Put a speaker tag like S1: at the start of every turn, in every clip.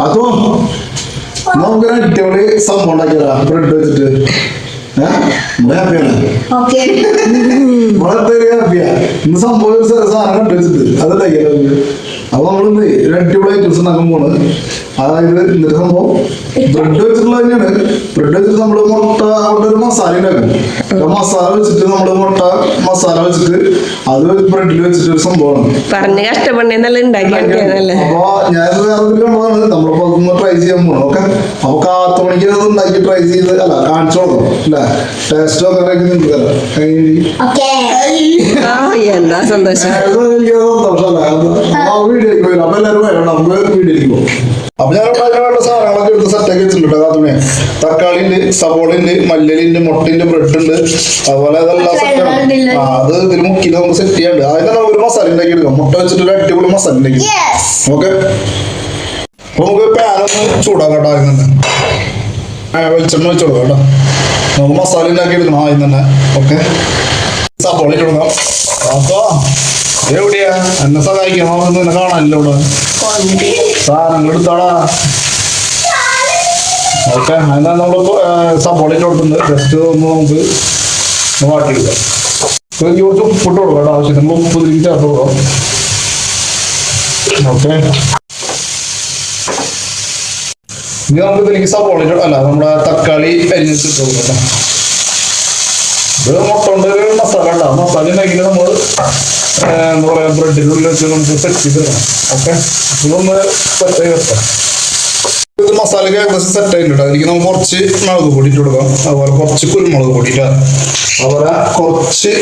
S1: അതോ നമുക്ക് അടിപൊളി സംഭവം ഉണ്ടാക്കിയതാ. ബ്രെഡ് വെച്ചിട്ട്. നമ്മളെ ഹാപ്പിയാണ്.
S2: ഓക്കെ.
S1: നമ്മളെ ഹാപ്പിയാ ഇന്ന് സംഭവം സാധനം കണ്ടു വെച്ചിട്ട്. അത് ഉണ്ടാക്കിയാലോ നമുക്ക്? അപ്പൊ നമ്മളിന്ന് ഒരു അടിപൊളി ഐറ്റംസ് ഉണ്ടാക്കാൻ പോണ്. അതായത് ഇന്നത്തെ സംഭവം ബ്രെഡ് വെച്ചിട്ടുള്ള തന്നെയാണ്. ബ്രെഡ് വെച്ചിട്ട് നമ്മൾ മുട്ട കൊണ്ടൊരു മസാല ഉണ്ടാക്കും. അപ്പൊ മസാല വെച്ചിട്ട് നമ്മൾ മുട്ട മസാല വെച്ചിട്ട് അത് ബ്രെഡിൽ വെച്ചിട്ട് ഒരു സംഭവമാണ്.
S3: പറഞ്ഞ് കഷ്ടപ്പെടേന്നല്ല
S1: അപ്പൊ ഞാൻ കണ്ടതാണ്. നമ്മളിപ്പോ അതൊന്ന് ട്രൈ ചെയ്യാൻ പോകണം ഓക്കെ? അപ്പൊ കാത്തു മണിക്ക് അത് ഉണ്ടാക്കി ട്രൈ ചെയ്ത് അല്ല കാണിച്ചു കൊടുക്കണം അല്ലേ? ടേസ്റ്റ് ഒക്കെ നിങ്ങൾക്ക് തരാം
S3: എന്താ സന്തോഷം.
S1: വീഡിയോക്ക് വരും. അപ്പൊ എല്ലാവരും വരണം. നമുക്ക് വീഡിയോക്ക് പോകും അപ്പൊ ഞാൻ അതിനുള്ള സാധനങ്ങളൊക്കെ എടുത്ത് സെറ്റാക്കി വെച്ചിട്ടുണ്ട് കാത്തുമേ തക്കാളി ഉണ്ട് സവോള ഉണ്ട് മല്ലലിണ്ട് മുട്ടയുണ്ട് ബ്രെഡ് ഉണ്ട്. അതുപോലെ അതെല്ലാം സെറ്റാണ് അത് ഇതിൽ മുക്കി നമുക്ക് സെറ്റ് ചെയ്യാണ്ട്. അതിന് നമുക്ക് ഒരു മസാല ഉണ്ടാക്കി എടുക്കാം. മുട്ട വെച്ചിട്ട് ഒരു അടിപൊളി മസാല ഉണ്ടാക്കി ഓക്കെ അപ്പൊ നമുക്ക് പാനൊന്ന് ചൂടാക്കട്ടെ ആദ്യം തന്നെ. ആ, വെളിച്ചെണ്ണ വെച്ചോളൂ കേട്ടോ. നമുക്ക് മസാല ഉണ്ടാക്കി എടുക്കണം ആദ്യം തന്നെ. ഓക്കെ സവോള ഇട്ട് കൊടുക്കാം. അപ്പൊ എവിടെയാ? എന്നെ സഹായിക്കാൻ എന്ന് കാണാനല്ലോ സാധനങ്ങൾ എടുത്താടാ. ഓക്കെ എന്നാ നമ്മൾ സപ്പോള കൊടുത്തുണ്ട് ജസ്റ്റ് ഒന്ന് നമുക്ക് വാട്ടിയെടുക്കാം കുറച്ച് ഉപ്പിട്ട് കൊടുക്കാം കേട്ടോ. ആവശ്യത്തിന് ഉപ്പ് കൊടുക്കാം. ഓക്കെ. ഇനി നമുക്ക് ഇതിലേക്ക് അല്ല നമ്മുടെ തക്കാളി അരിഞ്ഞിട്ട് കൊടുക്കാം ഇത് മുട്ട കൊണ്ട് ഒരു നമ്മൾ ഉണ്ടെങ്കിൽ നമ്മൾ എന്താ പറയാ ബ്രെഡിനുള്ളിൽ വെച്ച് നമുക്ക് സെറ്റ് ചെയ്തിടണം. ഓക്കെ? ഇതൊന്ന് വെക്കാം ഇത് മസാലയ്ക്ക് ഏകദേശം സെറ്റ് ആയിട്ടുണ്ട് അതിലേക്ക് നമുക്ക് കുറച്ച് മുളക് പൊടി കൊടുക്കാം. അതുപോലെ കുറച്ച് കുരുമുളക് പൊടി അതുപോലെ കുറച്ച്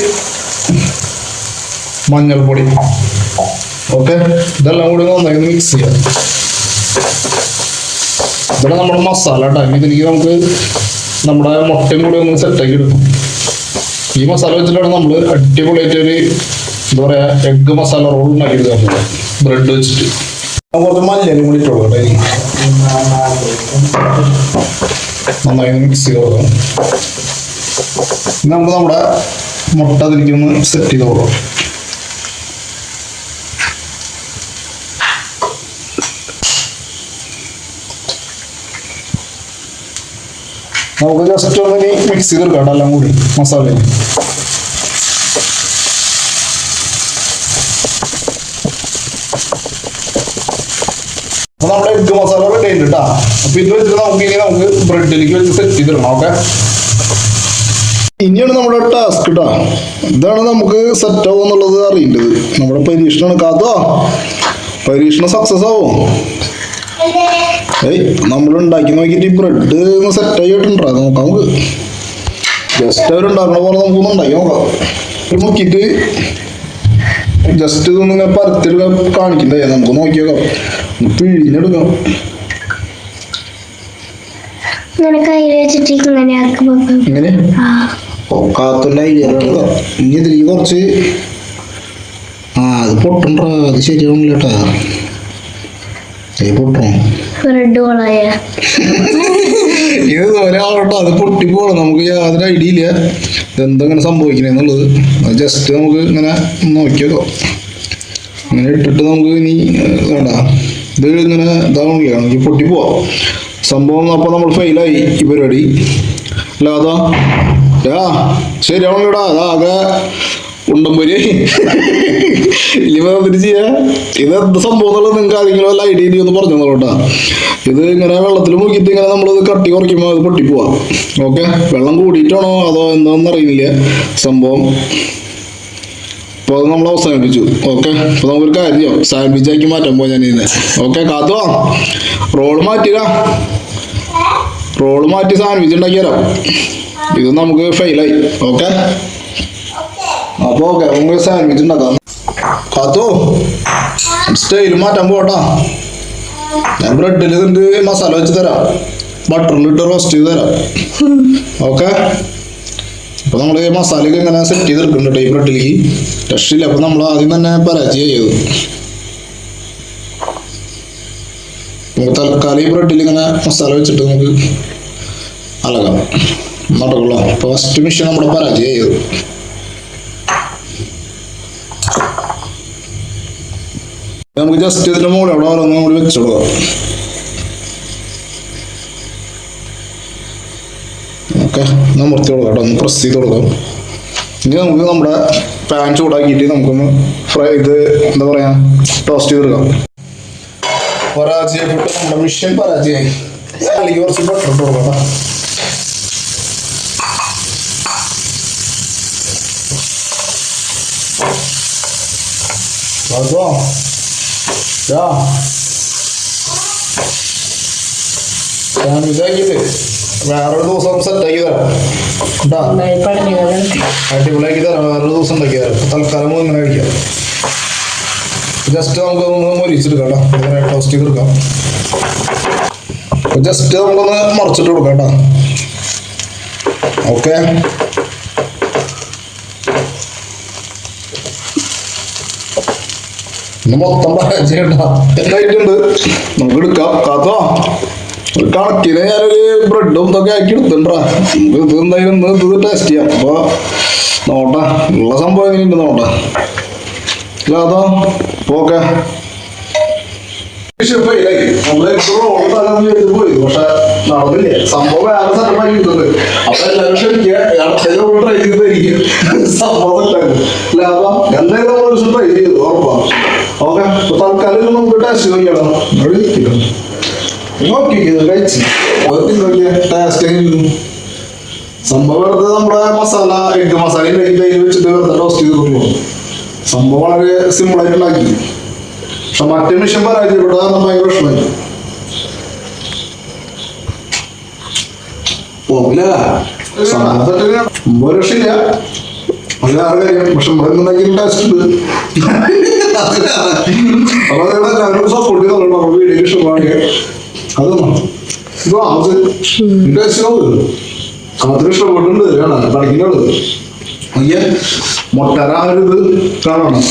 S1: മഞ്ഞൾപ്പൊടി. ഓക്കെ? ഇതെല്ലാം കൂടി നന്നായി മിക്സ് ചെയ്യാം. ഇവിടെ നമ്മുടെ മസാല ഉണ്ടാക്കി ഇതിലേക്ക് നമുക്ക് നമ്മുടെ മുട്ടയും കൂടി ഒന്ന് സെറ്റാക്കി എടുക്കും. ഈ മസാല വെച്ചിട്ടാണ് നമ്മൾ അടിപൊളിയായിട്ട് ഒരു എന്താ പറയാ എഗ് മസാല റോൾ ഉണ്ടാക്കി എടുക്കാൻ ബ്രെഡ് വെച്ചിട്ട്. കുറച്ച് മല്ലിയും കൂടി ഇട്ട് കേട്ടോ. നന്നായി മിക്സ് ചെയ്ത് നമുക്ക് നമ്മുടെ മുട്ട അതിലേക്ക് ഒന്ന് സെറ്റ് ചെയ്ത് കൊടുക്കാം. നമുക്ക് ജസ്റ്റ് ഒന്ന് ഇനി മിക്സ് കേട്ടോ എല്ലാം കൂടി മസാല അപ്പൊ നമ്മുടെ എഗ് മസാല റെഡി ആയിട്ട് കേട്ടോ അപ്പൊ ഇത് വെച്ചിട്ട് നമുക്ക് ഇനി നമുക്ക് ബ്രെഡിലേക്ക് വെച്ച് സെറ്റ് ചെയ്തിടണം ഓക്കെ ഇനിയാണ് നമ്മുടെ ടാസ്ക് കേട്ടോ ഇതാണ് നമുക്ക് സെറ്റ് ആവും എന്നുള്ളത് അറിയേണ്ടത്. നമ്മുടെ പരീക്ഷണമാണ് കാത്തോ പരീക്ഷണം സക്സസ് ആവും. നമ്മൾ ഉണ്ടാക്കി നോക്കിയിട്ട് ഈ ബ്രെഡ് ഒന്ന് സെറ്റ് ആയിട്ടുണ്ടോ നോക്കാം നമുക്ക്. ജസ്റ്റ് അവരുണ്ടാക്കുന്ന പോലെ നമുക്കൊന്ന് ഉണ്ടാക്കി നോക്കാം. നോക്കിയിട്ട് ജസ്റ്റ് ഇതൊന്നും ഇങ്ങനെ പരത്തിടുക കാണിക്കണ്ടേ? നമുക്ക് നോക്കി നോക്കാം. പിഴിഞ്ഞെടുക്കാം.
S2: ഇങ്ങനെ
S1: ഇനി കുറച്ച് ആ അത് പൊട്ടണ്ടോ. അത് കേട്ടോ. പൊട്ടണോ? ഇത് ഒരാളോട്ടോ അത് പൊട്ടിപ്പോണം നമുക്ക് യാതൊരു ഐഡിയ ഇല്ല. ഇതെന്തെങ്ങനെ സംഭവിക്കണെന്നുള്ളത് അത് ജസ്റ്റ് നമുക്ക് ഇങ്ങനെ നോക്കിയതോ. ഇങ്ങനെ ഇട്ടിട്ട് നമുക്ക് ഇനി വേണ്ട. ഇത് ഇങ്ങനെ ഇതാവണ നമുക്ക് പൊട്ടിപ്പോവാ സംഭവം അപ്പോൾ നമ്മൾ ഫെയിലായി ഈ പരിപാടി. അല്ല അതാ. യാ ശരിയാവണില്ലടാ അതാകെ ഉണ്ടംപൊരി ഇനിയിപ്പോ എന്തിനു ചെയ്യാ? ഇത് എന്ത് സംഭവം നിങ്ങൾക്ക് ആരെങ്കിലും വല്ല ഐഡിയ ഇനി ഒന്ന് പറഞ്ഞു തന്നോട്ടാ. ഇത് ഇങ്ങനെ വെള്ളത്തിൽ മുക്കിയിട്ട് ഇങ്ങനെ നമ്മളിത് കട്ടി കുറയ്ക്കുമ്പോൾ അത് പൊട്ടിപ്പോവാ. ഓക്കെ? വെള്ളം കൂടിയിട്ടാണോ അതോ എന്താണെന്ന് അറിയില്ല സംഭവം. അപ്പോൾ അത് നമ്മൾ അവസാനിപ്പിച്ചു. ഓക്കെ? അപ്പോൾ നമുക്കൊരു കാര്യം ആക്കി മാറ്റാൻ പോയി ഞാൻ ഇതിനെ ഓക്കെ? കാത്തു റോൾ മാറ്റുക റോൾ മാറ്റി സാൻഡ്വിച്ച് ഉണ്ടാക്കിയാലോ ഇത് നമുക്ക് ഫെയിലായി ഓക്കെ? അപ്പോൾ ഓക്കെ നമുക്ക് സാൻഡ്വിച്ച് ഉണ്ടാക്കാം. കാത്തു. സ്റ്റൈൽ മാറ്റാൻ പോട്ടാ ഞാൻ ബ്രെഡിൽ ഇതിന്റെ മസാല വെച്ച് തരാം. ബട്ടറിലിട്ട് റോസ്റ്റ് ചെയ്ത് തരാം. ഓക്കെ അപ്പോൾ നമ്മൾ ഈ മസാലയൊക്കെ ഇങ്ങനെ സെറ്റ് ചെയ്തെടുക്കുന്നുണ്ട് ഈ ബ്രെഡിലേക്ക് രക്ഷയില്ല അപ്പോൾ നമ്മൾ ആദ്യം തന്നെ പരാജയം ചെയ്തു തൽക്കാലം ഈ ബ്രെഡിൽ ഇങ്ങനെ മസാല വെച്ചിട്ട് നമുക്ക് അലകാം. നടക്കുള്ളൂ. ഫസ്റ്റ് മിഷൻ നമ്മുടെ പരാജയം ചെയ്തു നമുക്ക് ജസ്റ്റ് ഇതിന്റെ മുകളിൽ അവിടെ ഓരോന്നും കൂടി വെച്ചോളൂ. ഓക്കെ നമർത്തി കൊടുക്കാം കേട്ടോ ഒന്ന് പ്രസ് ചെയ്ത് കൊടുക്കാം. ഇനി നമുക്ക് നമ്മുടെ പാൻ ചൂടാക്കിയിട്ട് നമുക്കൊന്ന് ഫ്രൈ ഇത് എന്താ പറയാ ടോസ്റ്റ് ചെയ്തെടുക്കാം. പരാജയപ്പെട്ട് നമ്മുടെ മിഷ്യൻ പരാജയമായി. കുറച്ച് ബട്ടർ ഇട്ട് കൊടുക്കാം കേട്ടോ. യാ ഞാൻ ഇതാക്കിയിട്ട് വേറൊരു ദിവസം സെറ്റാക്കി തരാം. കേട്ടോ അടിപൊളിയാക്കി തരാം. വേറൊരു ദിവസം ഉണ്ടാക്കി തരാം. തൽക്കാലം ഇങ്ങനെ കഴിക്കാം. ജസ്റ്റ് നമുക്ക് ഒന്ന് മൊരിച്ചെടുക്കാം കേട്ടോ. ഇങ്ങനെ ടോസ്റ്റ് ചെയ്തെടുക്കാം. ജസ്റ്റ് നമുക്കൊന്ന് മറിച്ചിട്ട് കൊടുക്കാം കേട്ടോ. ഓക്കെ മൊത്തം പരാജയണ്ട എന്തായിട്ടുണ്ട് നമുക്ക് എടുക്കാം. കാത്തോ ഒരു കണക്കിന് ഞാനൊരു ബ്രെഡും ഇതൊക്കെ ആക്കി എടുത്തിണ്ടാ നമുക്ക് ഇത് എന്തായാലും ഇത് ടേസ്റ്റ് ചെയ്യാം. അപ്പൊ ഉള്ള സംഭവം എങ്ങനെയുണ്ട് നോട്ടെ ഇല്ലാതോ ഓക്കെ പോയി. പക്ഷെ നടന്നില്ലേ? സംഭവം വേറെ സ്ഥലമായി കിട്ടുന്നത്. അപ്പൊ എല്ലാവരും ക്ഷമിക്കുക. ട്രൈ ചെയ്തായിരിക്കും സംഭവം ലാഭം എന്തായാലും നമ്മൾ ട്രൈ ചെയ്തു. ഉറപ്പാ. ഓക്കെ തൽക്കാലം ഇത് നമുക്ക് ടേസ്റ്റ് നോക്കിയാലോ ഇവിടെ ഇരിക്കണം. നോക്കി ഇത് കഴിച്ച് ടേസ്റ്റ് സംഭവം നമ്മുടെ മസാല എഗ് മസാല ഉണ്ടാക്കിയിട്ട് അതിൽ വെച്ചിട്ട് വെറുതെ ടോസ്റ്റ് ചെയ്തിട്ടുള്ളൂ സംഭവം വളരെ സിമ്പിൾ ആയിട്ട് ഉണ്ടാക്കി പക്ഷെ മറ്റേ മിഷൻ പരാജയപ്പെട്ട കാരണം ഭയങ്കര വിഷമമായി പോകില്ല സംഭവം രക്ഷയില്ല അത് വേറെ കാര്യം പക്ഷെ ഇവിടെ ഉണ്ടാക്കിയ ടേസ്റ്റ് സപ്പോർട്ട് ചെയ്തോളൂ നമ്മുടെ വീഡിയോ ഇഷ്ടമാണെങ്കിൽ അതൊന്നും ഇത് ആവശ്യം ടേസ്റ്റ് നോക്ക് മാത്രം ഇഷ്ടപ്പെട്ടുണ്ട് കാണാൻ പഠിക്കുന്നുള്ളത് അയ്യ മുട്ടര ഇത് കാണണം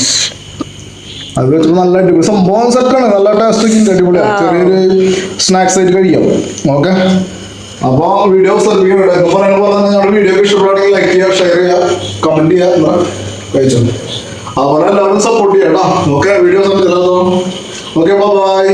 S1: അത് വെച്ചപ്പോൾ നല്ല അടിപൊളി സംഭവം സെറ്റാണ് നല്ല ടേസ്റ്റ് അടിപൊളിയാണ് ചെറിയൊരു സ്നാക്സ് ആയിട്ട് കഴിക്കാം ഓക്കെ അപ്പോൾ വീഡിയോ ശ്രദ്ധിക്കണം പറയുന്ന പോലെ നമ്മുടെ വീഡിയോ ഇഷ്ടപ്പെടുകയാണെങ്കിൽ ലൈക്ക് ചെയ്യുക ഷെയർ ചെയ്യുക കമന്റ് ചെയ്യുക എന്നാ അതുപോലെ എല്ലാവരും സപ്പോർട്ട് ചെയ്യണം. ഓക്കെ വീഡിയോ ശ്രദ്ധിച്ചല്ലോ ഓക്കെ ബൈ